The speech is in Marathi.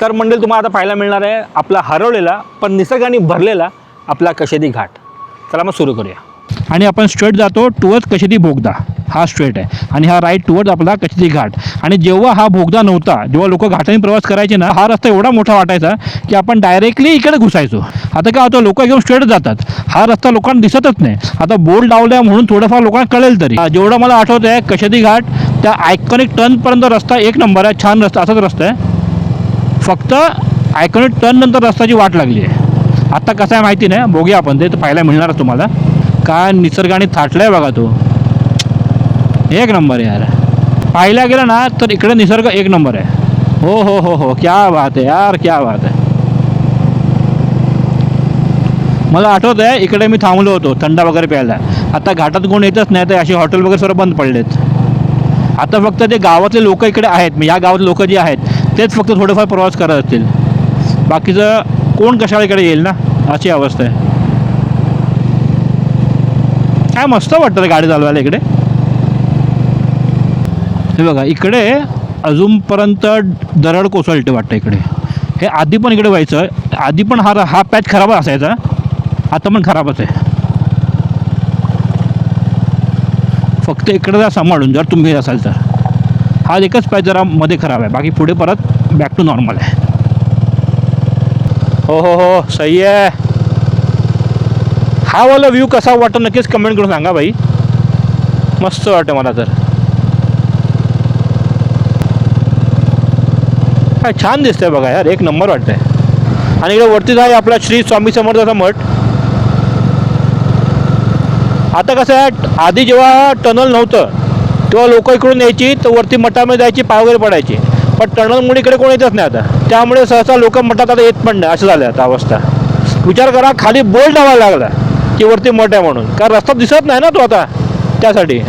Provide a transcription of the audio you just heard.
तर मंडळी तुम्हाला आता पाहायला मिळणार आहे आपला हरवलेला पण निसर्गाने भरलेला आपला कशेदी घाट. चला मग सुरू करूया. आणि आपण स्ट्रेट जातो टुवर्ड्स कशेदी भोगदा. हा स्ट्रेट आहे. आणि हा राईट टुवर्ड्स आपला कशेदी घाट. आणि जेव्हा हा भोगदा नव्हता जेव्हा लोक घाटाने प्रवास करायचे ना हा रस्ता एवढा मोठा वाटायचा की आपण डायरेक्टली इकडे घुसायचो. आता काय होतं लोक एकदम स्ट्रेट जातात. हा रस्ता लोकांना दिसतच नाही. आता बोर्ड लावल्या म्हणून थोडंफार लोकांना कळेल तरी. हा, जेवढं मला आठवत आहे कशेदी घाट त्या आयकॉनिक टर्नपर्यंत रस्ता एक नंबर आहे. छान रस्ता असाच रस्ता आहे. फक्त आयकॉनिक टर्न नंतर रस्त्याची वाट लागली आहे. आत्ता कसं आहे माहिती नाही बघूया आपण ते तर पाहायला मिळणार तुम्हाला. काय निसर्गाने थाटलाय बघा तो. एक नंबर आहे यार. पाहायला गेलं ना तर इकडे निसर्ग एक नंबर आहे. हो हो हो हो क्या बात आहे यार क्या बात आहे. मला आठवत आहे इकडे मी थांबलो होतो थंडा वगैरे प्यायला. आता घाटात कोण येतच नाही तर असे हॉटेल वगैरे सर्व बंद पडलेत. आता फक्त ते गावातले लोक इकडे आहेत म्हणजे या गावातले लोक जे आहेत तेच फक्त थोडेफार प्रवास करत असतील. बाकीचं कोण कशाकडे इकडे येईल ना? अशी अवस्था आहे. काय मस्त वाटतं रे गाडी चालवायला इकडे. हे बघा इकडे अजूनपर्यंत दरड कोसळते वाटतं इकडे. हे आधी पण इकडे व्हायचं. आधी पण हा हा पॅच खराब असायचा. आता पण खराबच आहे. फक्त इकडे जा सांभाळून जर तुम्ही असाल तर. हा एकच पॅच जरा मध्ये खराब आहे. बाकी पुढे परत बॅक टू नॉर्मल आहे. हो हो हो सही आहे. हा वाला व्ह्यू कसा वाटतो नक्कीच कमेंट करून सांगा भाई. मस्त वाटतं मला तर. काय छान दिसतंय बघा यार एक नंबर वाटतंय. आणि इकडे वरतीच आहे आपला श्री स्वामी समर्थाचा मठ. आता कसं आहे आधी जेव्हा टनल नव्हतं तेव्हा लोक इकडून यायची तर वरती मठामध्ये जायची पाय वगैरे पडायची. पण टनलमुळे इकडे कोण येतच नाही आता. त्यामुळे सहसा लोक मठात आता येत पण नाही असं झालं आता अवस्था. विचार करा खाली बोर्ड लावायला लागला की वरती मठ आहे म्हणून. कारण रस्ता दिसत नाही ना तो आता त्यासाठी.